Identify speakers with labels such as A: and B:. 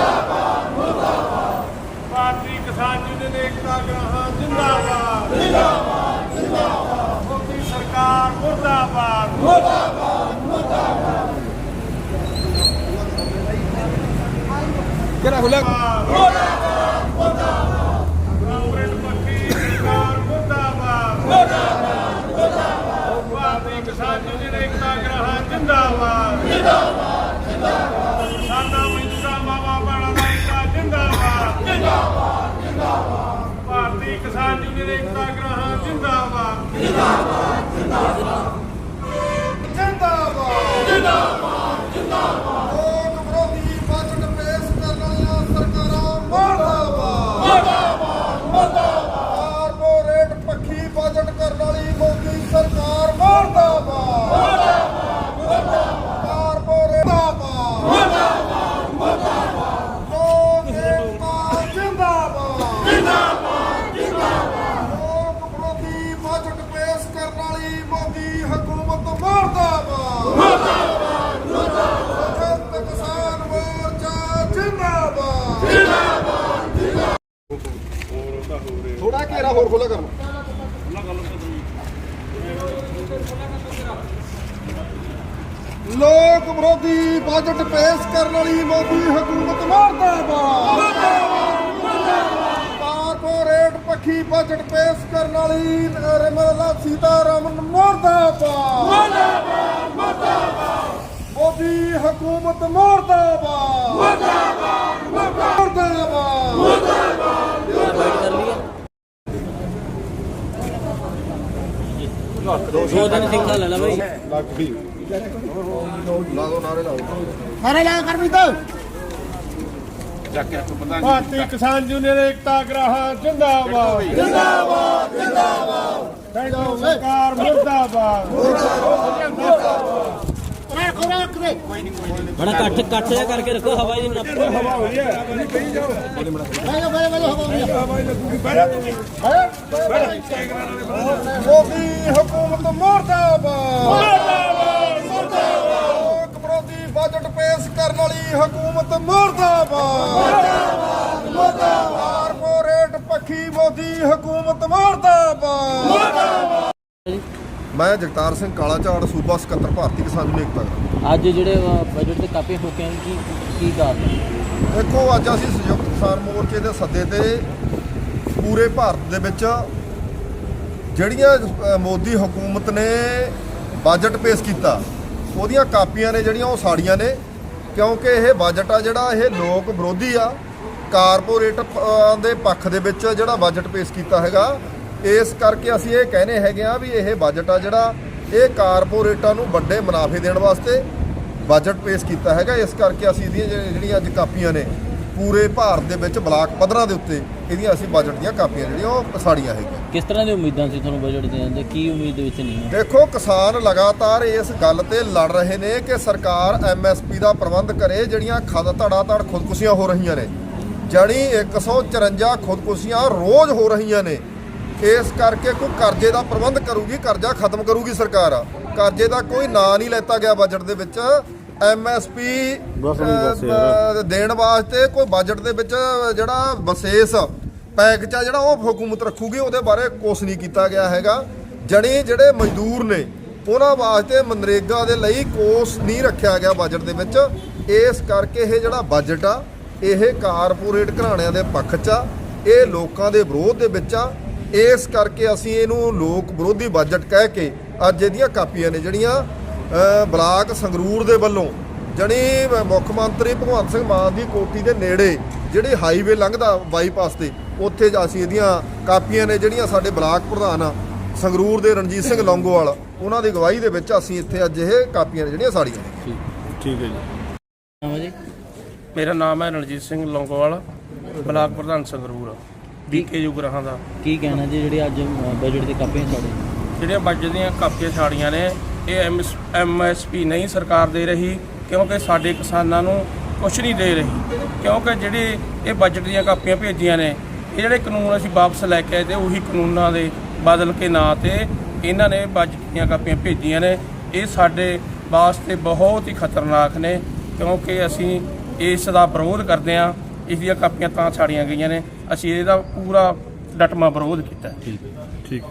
A: मुर्दाबाद मुर्दाबाद। पार्टी किसान यूनियन एकता ग्रहण जिंदाबाद। जिंदाबाद। जिंदाबाद मोदी सरकार मुर्दाबाद। मुर्दाबाद मुर्दाबाद। क्या हुआ ਜਿੰਦਾਬਾਦ ਜਿੰਦਾਬਾਦ। ਭਾਰਤੀ ਕਿਸਾਨ ਯੂਨੀਅਨ ਏਕਤਾ ਗ੍ਰਹਾ ਜਿੰਦਾਬਾਦ। ਜਿੰਦਾਬਾਦ ਜਿੰਦਾਬਾਦ।
B: ਘੇਰਾ ਹੋਰ ਖੋਲਾ ਕਰਨਾ। ਲੋਕ ਵਿਰੋਧੀ ਬਜਟ ਪੇਸ਼ ਕਰਨ ਵਾਲੀ ਮੋਦੀ ਹਕੂਮਤ ਮੁਰਦਾਬਾਦ। ਕਾਰਪੋਰੇਟ ਪੱਖੀ ਬਜਟ ਪੇਸ਼ ਕਰਨ ਵਾਲੀ ਨਿਰਮਲਾ ਸੀਤਾਰਮਨ ਮੁਰਦਾਬਾਦ। ਮੋਦੀ ਹਕੂਮਤ ਮੁਰਦਾਬਾਦ ਮੁਰਦਾਬਾਦ।
C: ਦੋ ਦਿਨ ਸਿੱਖਾ ਲੈ ਲਾ ਬਈ।
B: ਲੱਖ ਵੀ ਲਾ ਦੋ ਨਾਰੇ ਲਾਓ
A: ਭਾਰਤੀ ਕਿਸਾਨ ਯੂਨੀਅਨ ਏਕਤਾ ਗ੍ਰਹਾ ਜਿੰਦਾਬਾਦ। ਜਿੰਦਾਬਾਦ ਜਿੰਦਾਬਾਦ। ਸਰਕਾਰ ਮੁਰਦਾਬਾਦ।
C: ਬੜਾ ਇਕੱਠ ਇਕੱਠ ਜਿਹਾ ਕਰਕੇ ਰੱਖੋ ਹਵਾ ਜੀ ਨਾ
A: ਹਵਾ ਹੋ ਰਹੀ ਹੈ
B: ਮੋਦੀ ਹਕੂਮਤ ਮੁਰਦਾਬਾਦ ਮੁਰਦਾਬਾਦ ਮੁਰਦਾਬਾਦ ਲੋਕ ਵਿਰੋਧੀ ਬਜਟ ਪੇਸ਼ ਕਰਨ ਵਾਲੀ ਹਕੂਮਤ ਮੁਰਦਾਬਾਦ ਮੁਰਦਾਬਾਦ ਮੁਰਦਾਬਾਦ ਕਾਰਪੋਰੇਟ ਪੱਖੀ ਮੋਦੀ ਹਕੂਮਤ ਮੁਰਦਾਬਾਦ ਮੈਂ ਜਗਤਾਰ ਸਿੰਘ ਕਾਲਾ ਝਾੜ ਸੂਬਾ ਸਕੱਤਰ ਭਾਰਤੀ ਕਿਸਾਨ ਯੂਨੀਅਨ ਏਕਤਾ ਗ੍ਰਾਮ।
C: ਅੱਜ ਜਿਹੜੇ ਬਜਟ ਤੇ ਕਾਪੀ ਹੋ ਕੇ ਆਏ ਕੀ ਕੀ ਕਾਰਨ
B: ਦੇਖੋ ਅੱਜ ਅਸੀਂ ਸੰਯੁਕਤ ਕਿਸਾਨ ਮੋਰਚੇ ਦੇ ਸੱਦੇ ਤੇ ਪੂਰੇ ਭਾਰਤ ਦੇ ਵਿੱਚ ਜਿਹੜੀਆਂ ਅ, ਮੋਦੀ ਹਕੂਮਤ ਨੇ ਬਜਟ ਪੇਸ਼ ਕੀਤਾ ਉਹਦੀਆਂ ਕਾਪੀਆਂ ਨੇ ਜਿਹੜੀਆਂ ਉਹ ਸਾੜੀਆਂ ਨੇ। ਕਿਉਂਕਿ ਇਹ ਬਜਟ ਆ ਜਿਹੜਾ ਇਹ ਲੋਕ ਵਿਰੋਧੀ ਆ। ਕਾਰਪੋਰੇਟ ਅ, ਦੇ ਪੱਖ ਦੇ ਵਿੱਚ ਜਿਹੜਾ ਬਜਟ ਪੇਸ਼ ਕੀਤਾ ਹੈਗਾ ਇਸ ਕਰਕੇ ਅਸੀਂ ਇਹ ਕਹਿੰਦੇ ਹੈਗੇ ਆ ਵੀ ਇਹ ਬਜਟ ਆ ਜਿਹੜਾ ਇਹ ਕਾਰਪੋਰੇਟਾਂ ਨੂੰ ਵੱਡੇ ਮੁਨਾਫੇ ਦੇਣ ਵਾਸਤੇ ਬਜਟ ਪੇਸ਼ ਕੀਤਾ ਹੈਗਾ। ਇਸ ਕਰਕੇ ਅਸੀਂ ਇਹਦੀਆਂ ਜਿਹੜੀ- ਜਿਹੜੀਆਂ ਅੱਜ ਕਾਪੀਆਂ ਨੇ ਪੂਰੇ ਭਾਰਤ ਦੇ ਵਿੱਚ ਬਲਾਕ ਪੱਧਰਾਂ ਦੇ ਉੱਤੇ ਇਹਦੀਆਂ ਅਸੀਂ ਬਜਟ ਦੀਆਂ ਕਾਪੀਆਂ ਜਿਹੜੀਆਂ ਉਹ ਸਾੜੀਆਂ ਹੈਗੀਆਂ।
C: ਕਿਸ ਤਰ੍ਹਾਂ ਦੀ ਉਮੀਦਾਂ ਸੀ ਤੁਹਾਨੂੰ ਬਜਟ ਦੇ? ਕੀ ਉਮੀਦ ਦੇ ਵਿੱਚ ਨਹੀਂ
B: ਦੇਖੋ ਕਿਸਾਨ ਲਗਾਤਾਰ ਇਸ ਗੱਲ ਤੇ ਲੜ ਰਹੇ ਨੇ ਕਿ ਸਰਕਾਰ ਐਮਐਸਪੀ ਦਾ ਪ੍ਰਬੰਧ ਕਰੇ ਜਿਹੜੀਆਂ ਖਦ ਧੜਾ ਧੜ ਖੁਦਕੁਸ਼ੀਆਂ ਹੋ ਰਹੀਆਂ ਨੇ। ਜਣੀ 154 ਖੁਦਕੁਸ਼ੀਆਂ ਰੋਜ਼ ਹੋ ਰਹੀਆਂ ਨੇ। ਇਸ ਕਰਕੇ ਕੋਈ ਕਰਜ਼ੇ ਦਾ ਪ੍ਰਬੰਧ ਕਰੂਗੀ ਕਰਜ਼ਾ ਖਤਮ ਕਰੂਗੀ ਸਰਕਾਰ। ਕਰਜ਼ੇ ਦਾ ਕੋਈ ਨਾਂ ਨਹੀਂ ਲੈਤਾ ਗਿਆ ਬਜਟ ਦੇ ਵਿੱਚ। ਐਮਐਸਪੀ ਦੇਣ ਵਾਸਤੇ ਕੋਈ ਬਜਟ ਦੇ ਵਿੱਚ ਜਿਹੜਾ ਵਿਸ਼ੇਸ਼ ਪੈਕੇਜ ਆ ਜਿਹੜਾ ਉਹ ਹਕੂਮਤ ਰੱਖੂਗੀ ਉਹਦੇ ਬਾਰੇ ਕੁਛ ਨਹੀਂ ਕੀਤਾ ਗਿਆ ਹੈਗਾ। ਜਣੀ ਜਿਹੜੇ ਮਜ਼ਦੂਰ ਨੇ ਉਹਨਾਂ ਵਾਸਤੇ ਮਨਰੇਗਾ ਦੇ ਲਈ ਕੋਸ ਨਹੀਂ ਰੱਖਿਆ ਗਿਆ ਬਜਟ ਦੇ ਵਿੱਚ। ਇਸ ਕਰਕੇ ਇਹ ਜਿਹੜਾ ਬਜਟ ਆ ਇਹ ਕਾਰਪੋਰੇਟ ਘਰਾਣਿਆਂ ਦੇ ਪੱਖ 'ਚ ਆ ਇਹ ਲੋਕਾਂ ਦੇ ਵਿਰੋਧ ਦੇ ਵਿੱਚ ਆ। ਇਸ ਕਰਕੇ ਅਸੀਂ ਇਹਨੂੰ ਲੋਕ ਵਿਰੋਧੀ ਬਜਟ ਕਹਿ ਕੇ ਅੱਜ ਇਹਦੀਆਂ ਕਾਪੀਆਂ ਨੇ ਜਿਹੜੀਆਂ ਬਲਾਕ ਸੰਗਰੂਰ ਦੇ ਵੱਲੋਂ ਜਣੀ ਮੁੱਖ ਮੰਤਰੀ ਭਗਵੰਤ ਸਿੰਘ ਮਾਨ ਦੀ ਕੋਠੀ ਦੇ ਨੇੜੇ ਜਿਹੜੀ ਹਾਈਵੇ ਲੰਘਦਾ ਬਾਈਪਾਸ ਤੇ ਉੱਥੇ ਜਾ ਅਸੀਂ ਇਹਦੀਆਂ ਕਾਪੀਆਂ ਨੇ ਜਿਹੜੀਆਂ ਸਾਡੇ ਬਲਾਕ ਪ੍ਰਧਾਨ ਆ ਸੰਗਰੂਰ ਦੇ ਰਣਜੀਤ ਸਿੰਘ ਲੌਂਗੋਵਾਲ ਉਹਨਾਂ ਦੀ ਅਗਵਾਈ ਦੇ ਵਿੱਚ ਅਸੀਂ ਇੱਥੇ ਅੱਜ ਇਹ ਕਾਪੀਆਂ ਨੇ ਜਿਹੜੀਆਂ ਸਾੜੀਆਂ ਨੇ।
A: ਠੀਕ ਹੈ ਜੀ।
C: ਹਾਂ ਜੀ?
D: ਮੇਰਾ ਨਾਮ ਹੈ ਰਣਜੀਤ ਸਿੰਘ ਲੌਂਗੋਵਾਲ ਬਲਾਕ ਪ੍ਰਧਾਨ ਸੰਗਰੂਰ। ਬੀਕੇਯੂ ਗ੍ਰਹਾਂ ਦਾ।
C: ਕੀ ਕਹਿਣਾ ਜੀ ਜਿਹੜੀ ਅੱਜ ਬਜਟ ਦੀ ਕਾਪੀਆਂ ਸਾਡੇ
D: ਜਿਹੜੀਆਂ ਬਜਟ ਦੀਆਂ ਕਾਪੀਆਂ ਛਾੜੀਆਂ ਨੇ ਇਹ ਐਮਐਸਪੀ ਨਹੀਂ ਸਰਕਾਰ ਦੇ ਰਹੀ ਕਿਉਂਕਿ ਸਾਡੇ ਕਿਸਾਨਾਂ ਨੂੰ ਕੁਝ ਨਹੀਂ ਦੇ ਰਹੀ। ਕਿਉਂਕਿ ਜਿਹੜੇ ਇਹ ਬਜਟ ਦੀਆਂ ਕਾਪੀਆਂ ਭੇਜੀਆਂ ਨੇ ਇਹ ਜਿਹੜੇ ਕਾਨੂੰਨ ਅਸੀਂ ਵਾਪਸ ਲੈ ਕੇ ਆਏ ਤੇ ਉਹੀ ਕਾਨੂੰਨਾਂ ਦੇ ਬਦਲ ਕੇ ਨਾਂ ਤੇ ਇਹਨਾਂ ਨੇ ਬਜਟ ਦੀਆਂ ਕਾਪੀਆਂ ਭੇਜੀਆਂ ਨੇ। ਇਹ ਸਾਡੇ ਵਾਸਤੇ ਬਹੁਤ ਹੀ ਖਤਰਨਾਕ ਨੇ ਕਿਉਂਕਿ ਅਸੀਂ ਇਸ ਦਾ ਵਿਰੋਧ ਕਰਦੇ ਹਾਂ ਇਸ ਦੀਆਂ ਕਾਪੀਆਂ ਤਾਂ ਛਾੜੀਆਂ ਗਈਆਂ ਨੇ। ਅਸੀਂ ਇਹਦਾ ਪੂਰਾ ਡਟਮਾ ਵਿਰੋਧ ਕੀਤਾ ਹੈ।
A: ਠੀਕ